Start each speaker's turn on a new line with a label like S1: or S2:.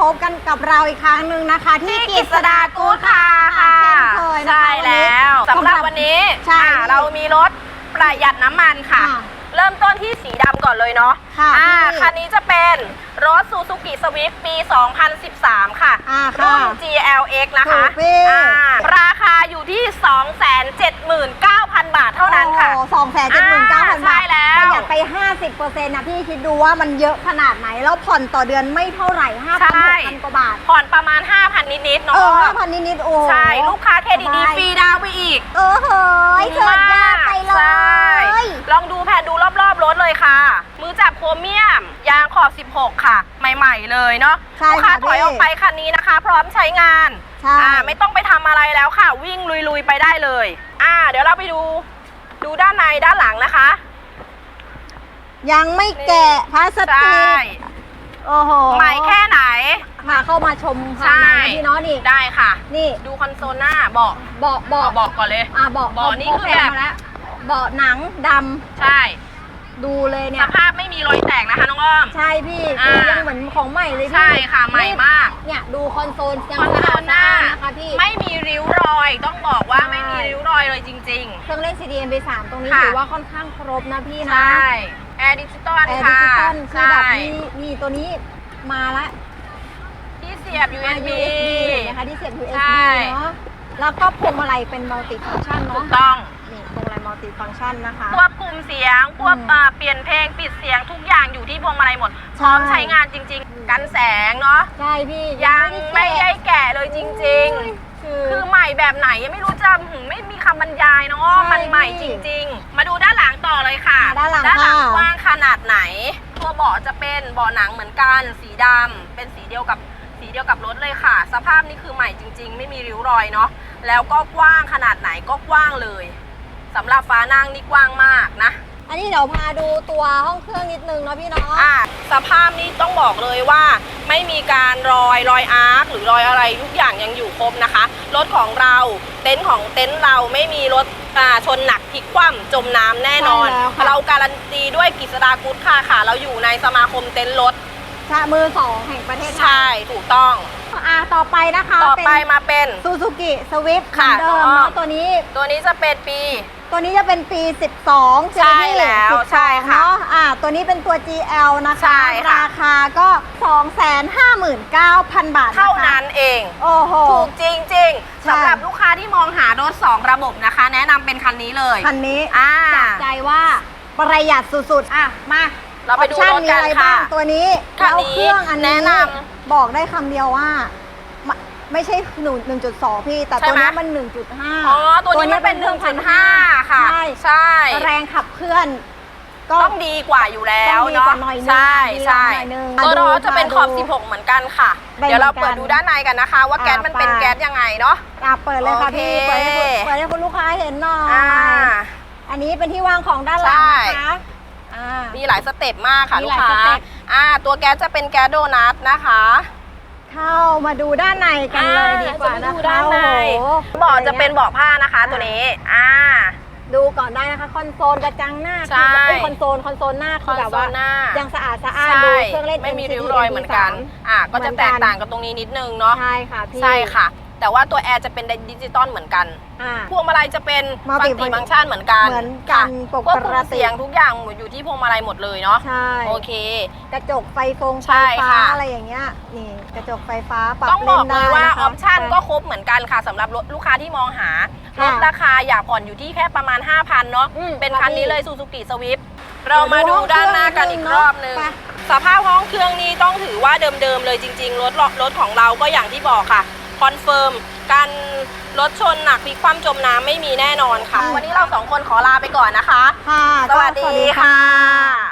S1: พบกันกับเราอีกครั้งหนึ่งนะคะ ที่
S2: ที่กิษดากู๊ดค่ะ
S1: ค่ะเช่นเคยนะคะ
S2: ใช่แล้วสำหรับวันนี้
S1: ใช่
S2: อ่าเรามีรถประหยัดน้ำมันค่ะ
S1: ค่ะ
S2: เริ่มต้นที่สีดำก่อนเลยเนาะ
S1: ค่ะ
S2: อ่า
S1: พี่
S2: คันนี้จะเป็นรถซูซูกิสวิฟปี 2013 ค่ะ
S1: อ่าค่ะ
S2: รุ่น GLX นะคะ
S1: ถูกพี่
S2: อ่าราคาอยู่ที่ 279,000บาท เท่านั้นค่ะ
S1: สองแสนเจ็ดหมื่นเก้าพัน
S2: อ่าใช่
S1: บาท
S2: แล้ว
S1: ประหยัดไป 50%นะพี่คิดดูว่ามันเยอะขนาดไหน แล้วผ่อนต่อเดือนไม่เท่าไหร่5,000
S2: ใช่
S1: 6,000กว่าบาท
S2: ผ่อนประมาณ 5,000 นิดๆ
S1: เอ
S2: เนาะ
S1: อ5,000นิดๆโอ้
S2: ใช่ ลูกค้าเครดิตดี
S1: สบาย
S2: ฟรีดาวน์ไปอีก
S1: เออเฮ้ยเชิญยาไปเล
S2: ใช่
S1: ย
S2: ลองดูแผนดูรอบๆรถเลยค่ะ มือจับโครเมียม ยางขอบ 16 ค่ะ ใหม่ๆเลยเนาะ
S1: ใช่
S2: ลูกค้า
S1: ค่ะ
S2: ถอย
S1: พี่
S2: ออกไปคันนี้นะคะ พร้อมใช้งาน
S1: ใช่
S2: อ่าไม่ต้องไปทำอะไรแล้วค่ะ วิ่งลุยๆไปได้เลย อ่า เดี๋ยวเราไปดู ดูด้านในด้านหลังนะคะ
S1: ยังไม่แกะพลาส
S2: ใช่
S1: ติกโอ้โห
S2: ใหม่แค่ไหน
S1: พาเข้ามาชมภายในนะพี่เนาะนี่
S2: ได้ค่ะ
S1: นี่
S2: ดูคอนโซลหน้าเบาะ
S1: เบาะเบาะ
S2: เอาเบาะก่อนเลย
S1: อะเบาะ
S2: เบาะนี่คือ
S1: พ
S2: แบบ
S1: มาแล้วเบาะหนังด
S2: ใช่ำ
S1: ดูเลย
S2: ส
S1: เนี่ย
S2: ภาพไม่มีรอยแตกนะคะน้องอ้อม
S1: ใช่พี่
S2: อ่า
S1: คือยังเหมือนของใหม่เลยพี่
S2: ใช่ค่ะใหม่มาก
S1: เนี่ยดูคอนโซลยัง
S2: คอน
S1: สะ
S2: โซ
S1: อาด
S2: ลหน้า
S1: สะอาดนะคะพี่
S2: ไม่มีริ้วรอย ต้องบอกว่า
S1: ใช่
S2: ไม่มีริ้วรอยเลยจริง
S1: เครื่องเล่น CD MP3 ตรงนี้
S2: ค่ะ
S1: ถือว่าค่อนข้างครบนะพี่
S2: ๆ
S1: นะ
S2: ใช่แอร์ดิจิตอล
S1: แอร์ดิ
S2: ค่ะ
S1: จิตอลคือแบบ
S2: ใช่
S1: นี่นี่ตัวนี้มาละ
S2: ที่เสียบ USB
S1: USB นะคะที่เสียบ USB
S2: ใช่
S1: เนาะแล้วก็พวงมาลัยเป็นมัลติฟังก์ชัน
S2: ถู
S1: เนาะ
S2: กต้อง
S1: นี่พวงมา ลัยมัลติฟังก์ชันนะคะ
S2: ควบคุมเสียงควบ
S1: อืม
S2: อ่าเปลี่ยนเพลงปิดเสียงทุกอย่างอยู่ที่พวงมาลัยหมด
S1: ใช่
S2: พร้อมใช้งานจริง ๆ กันแสงเนาะ
S1: ใช่พี่
S2: ยังไม่
S1: แกะ
S2: ได้แกะเลยจริง
S1: คือ
S2: ๆ คือใหม่แบบไหนยังไม่รู้จะหืมไม่มีคำบรรยายเนาะ
S1: ใช่
S2: มันใหม่จ
S1: พี่
S2: ริง ๆ มาดูด้านหลังต่อเลยค่ะ
S1: อ่าด้านหลัง
S2: ด้านหลัง
S1: ค่ะ
S2: กว้างขนาดไหน ตัวเบาะจะเป็นเบาะหนังเหมือนกัน สีดำเป็นสีเดียวกับสีเดียวกับรถเลยค่ะ สภาพนี่คือใหม่จริง ๆ ไม่มีริ้วรอยเนาะแล้วก็กว้างขนาดไหนก็กว้างเลย สำหรับฟ้านั่งนี่กว้างมากนะ
S1: อันนี้เดี๋ยวพาดูตัวห้องเครื่องนิดนึงเนาะพี่เนาะ
S2: อ่าสภาพนี้ต้องบอกเลยว่าไม่มีการรอยรอยอาร์คหรือรอยอะไรทุกอย่างยังอยู่ครบนะคะ รถของเราเต็นท์ของเต็นท์เราไม่มีรถอ่าชนหนักพลิกคว่ำจมน้ำแน่นอน
S1: ใช่แล้วค่ะ
S2: เราการันตีด้วยกิษดากุ๊ดค่ะค่ะ เราอยู่ในสมาคมเต็นท์รถ
S1: ชามือสองแห่งประเทศไท
S2: ใช่
S1: ย
S2: ถูกต้อง
S1: อ่าต่อไปนะคะ
S2: ต่อไปมาเป็น
S1: ซูซูกิสวิฟต์
S2: ค่ะ
S1: เดิม
S2: น้องอ้อ
S1: เนาะ
S2: ม
S1: ตัวนี้
S2: ตัวนี้จะเป็นปี
S1: ตัวนี้จะเป็นปี 12ใช่ไหมพี่
S2: ใช่แล้ว
S1: 12
S2: ใช่ค่ะ
S1: เนาะอ่าตัวนี้เป็นตัว GL นะคะ
S2: ใช่ค่ะ
S1: ราคาก็ 259,000 บาทะคะ
S2: เท่านั้นเอง
S1: โอ้โห
S2: ถูกจริง
S1: ใช่
S2: ๆสำหรับลูกค้าที่มองหารถ 2 ระบบนะคะ แนะนำเป็นคันนี้เลย
S1: คันนี้
S2: อ่า
S1: จับใจว่าประหยัดสุดๆ อะ มา
S2: เราไปดู
S1: ออปชั่
S2: รถกัน
S1: มีอะไรบ้าง
S2: ค่ะ
S1: ตัวนี้
S2: คัน
S1: แล้ว
S2: นี้
S1: เครื่องอันนี้
S2: แนะน
S1: บอกได้คำเดียวว่าไม่ไม่ใช่หนึ่งหนึ่งจุดสองพี่ แต่
S2: ใช่
S1: ตัว
S2: ไหม
S1: เนี้ยมันหนึ่งจุดห้า
S2: อ๋อ ตัวนี้มันเป็น
S1: ครื่องพั
S2: 1.5 ค่ะ
S1: ใช่
S2: ใช่
S1: แรงขับเคลื่อน ก็
S2: ต้องดีกว่าอยู่แล้ว
S1: ต้องดี
S2: เนาะ
S1: กว่าหน่อยนึง
S2: ใช่
S1: ดีกว่า
S2: ใช่
S1: หน่อยนึง
S2: ตัว
S1: มาดู
S2: ล้อจะเป็นขอบ
S1: มาดู
S2: 16 เหมือนกันค่ะ
S1: ได้
S2: เดี๋ยวเรา
S1: เหมือนกัน
S2: เปิดดูด้านในกันนะคะ ว่าแก๊สมันเป็น
S1: อ่าไป
S2: แก๊สยังไงเนาะ
S1: อะเปิดเลยค่ะ
S2: โอเค
S1: พี่เปิดให้คุณเปิดให้คุณลูกค้าเห็นหน่อย
S2: อ่า
S1: อันนี้เป็นที่วางของด้านหลัง
S2: ใช่
S1: นะคะอ่า
S2: มีหลายสเต็ปมากค่ะ
S1: มี
S2: ลู
S1: ห
S2: ก
S1: ลาย
S2: ค้า
S1: สเต็ป
S2: อ่า ตัวแก๊สจะเป็นแก๊สโดนัทนะคะ
S1: เข้ามาดูด้านในกันเลยดีกว่า
S2: อ่
S1: นะ
S2: จะไปดู
S1: คะ
S2: ด้านใน
S1: โอ้โห
S2: เบาะจะเป็นเบาะผ้านะคะตัวนี้ อ่า
S1: ดูก่อนได้นะคะคอนโซลกระจังหน้า
S2: ใช่
S1: คือเอ้ยคอนโซลคอนโซลหน้าคือแบบว่า
S2: คอนโซลหน้า
S1: ยังสะอาดสะอ้าน
S2: ใช่
S1: ดูเครื่องเล่น
S2: ไม่มี
S1: MCT
S2: ริ้วรอยเหมือนกันอ่าก็จะแตกต่างกันตรงนี้นิดนึงเนาะ
S1: ใช่ค่ะพี่
S2: ใช่ค่ะ แต่ว่าตัวแอร์จะเป็นดิจิตอลเหมือนกัน
S1: อ่า
S2: พวงมาลัยจะเป็น
S1: Multi
S2: ฟังติ ฟังก์ชันเหมือนกัน
S1: เหมือนกัน
S2: ค่ะ
S1: ปกติ
S2: ควบคุมเสียงทุกอย่างอยู่ที่พวงมาลัยหมดเลยเนาะ
S1: ใช่
S2: โอเค
S1: กระจกไฟฟงไฟ
S2: ใช่
S1: ฟ้า
S2: ค่ะ
S1: อะไรอย่างเงี้ยนี่กระจกไฟฟ้าปรับ
S2: ต้องบอกเลยว่า
S1: น
S2: อ
S1: ได้
S2: อปชั่น
S1: นะคะ
S2: ก็ครบเหมือนกันค่ะสำหรับลูกค้าที่มองหา
S1: ค่ะ
S2: ลดราคาอยากผ่อนอยู่ที่แค่ประมาณ 5,000 เนาะ
S1: อืม
S2: เป็น
S1: ค่ะ
S2: คันนี้
S1: พี่
S2: เลยซูซูกิสวิฟเรามาดูด้านหน้ากันอีกรอบนึง
S1: ไป
S2: สภาพห้องเครื่องนี้ต้องถือว่าเดิมๆเลยจริง ๆ รถรถของเราก็อย่างที่บอกค่ะ คอนเฟิร์มการรถชนหนักพลิกคว่ำจมน้ำไม่มีแน่นอนค่ะ
S1: ใช่
S2: วันนี้เราสองคนขอลาไปก่อนนะคะ
S1: ค่ะ
S2: สวัสดีค่ะ